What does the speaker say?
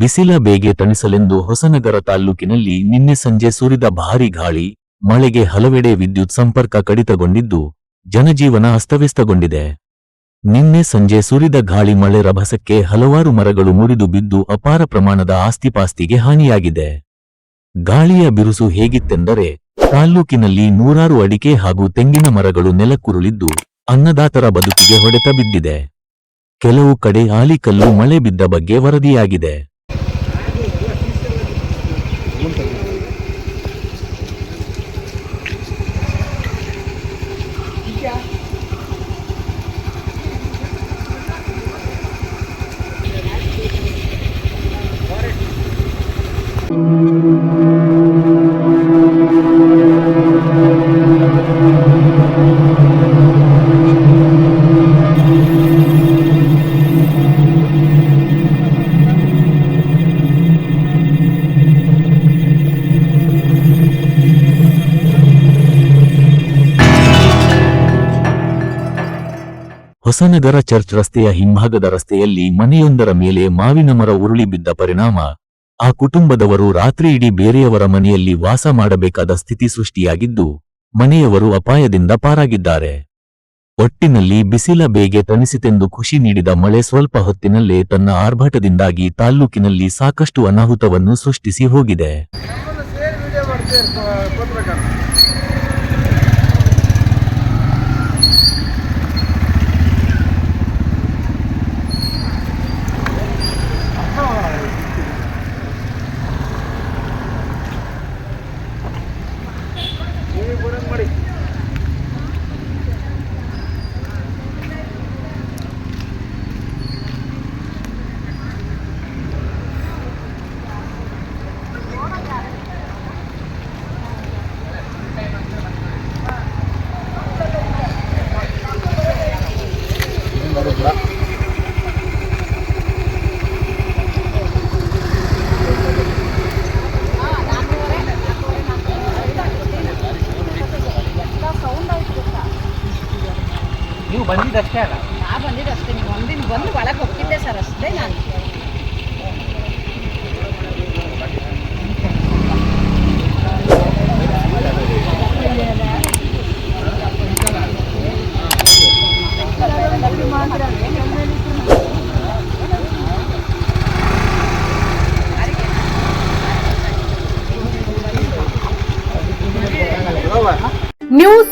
ಬಿಸಿಲ ಬೇಗೆ ತಣಿಸಲೆಂದು ಹೊಸನಗರ ತಾಲ್ಲೂಕಿನಲ್ಲಿ ನಿನ್ನೆ ಸಂಜೆ ಸುರಿದ ಭಾರಿ ಗಾಳಿ, ಮಳೆಗೆ ಹಲವೆಡೆ ವಿದ್ಯುತ್ ಸಂಪರ್ಕ ಕಡಿತಗೊಂಡಿದ್ದು ಜನಜೀವನ ಅಸ್ತವ್ಯಸ್ತಗೊಂಡಿದೆ. ನಿನ್ನೆ ಸಂಜೆ ಸುರಿದ ಗಾಳಿ ಮಳೆ ರಭಸಕ್ಕೆ ಹಲವಾರು ಮರಗಳು ಮುರಿದು ಬಿದ್ದು ಅಪಾರ ಪ್ರಮಾಣದ ಆಸ್ತಿಪಾಸ್ತಿಗೆ ಹಾನಿಯಾಗಿದೆ. ಗಾಳಿಯ ಬಿರುಸು ಹೇಗಿತ್ತೆಂದರೆ ತಾಲ್ಲೂಕಿನಲ್ಲಿ ನೂರಾರು ಅಡಿಕೆ ಹಾಗೂ ತೆಂಗಿನ ಮರಗಳು ನೆಲಕ್ಕುರುಳಿದ್ದು ಅನ್ನದಾತರ ಬದುಕಿಗೆ ಹೊಡೆತ ಬಿದ್ದಿದೆ. ಕೆಲವು ಕಡೆ ಆಲಿಕಲ್ಲು ಮಳೆ ಬಿದ್ದ ಬಗ್ಗೆ ವರದಿಯಾಗಿದೆ. ಹೊಸನಗರ ಚರ್ಚ್ ರಸ್ತೆಯ ಹಿಂಭಾಗದ ರಸ್ತೆಯಲ್ಲಿ ಮನೆಯೊಂದರ ಮೇಲೆ ಮಾವಿನ ಮರ ಉರುಳಿ ಬಿದ್ದ ಪರಿಣಾಮ. ಆ ಕುಟುಂಬದವರು ರಾತ್ರಿ ಇಡೀ ಬೇರೆಯವರ ಮನೆಯಲ್ಲಿ ವಾಸ ಮಾಡಬೇಕಾದ ಸ್ಥಿತಿ ಸೃಷ್ಟಿಯಾಗಿದ್ದು, ಮನೆಯವರು ಅಪಾಯದಿಂದ ಪಾರಾಗಿದ್ದಾರೆ. ಒಟ್ಟಿನಲ್ಲಿ ಬಿಸಿಲ ಬೇಗೆ ತಣಿಸಿತೆಂದು ಖುಷಿ ನೀಡಿದ ಮಳೆ ಸ್ವಲ್ಪ ಹೊತ್ತಿನಲ್ಲೇ ತನ್ನ ಆರ್ಭಟದಿಂದಾಗಿ ತಾಲ್ಲೂಕಿನಲ್ಲಿ ಸಾಕಷ್ಟು ಅನಾಹುತವನ್ನು ಸೃಷ್ಟಿಸಿ ಹೋಗಿದೆ. ಬರೋಣ ನೀವು ಬಂದಿದ್ದಷ್ಟೇ ಅಲ್ಲ ನಾ ಬಂದಿದ್ದಷ್ಟೇ ನೀವು ಒಂದಿನ ಬಂದು ಒಳಗೆ ಹೋಗ್ತಿದ್ದೆ ಸರ್ ಅಷ್ಟೇ ನಾನು ನ್ಯೂಸ್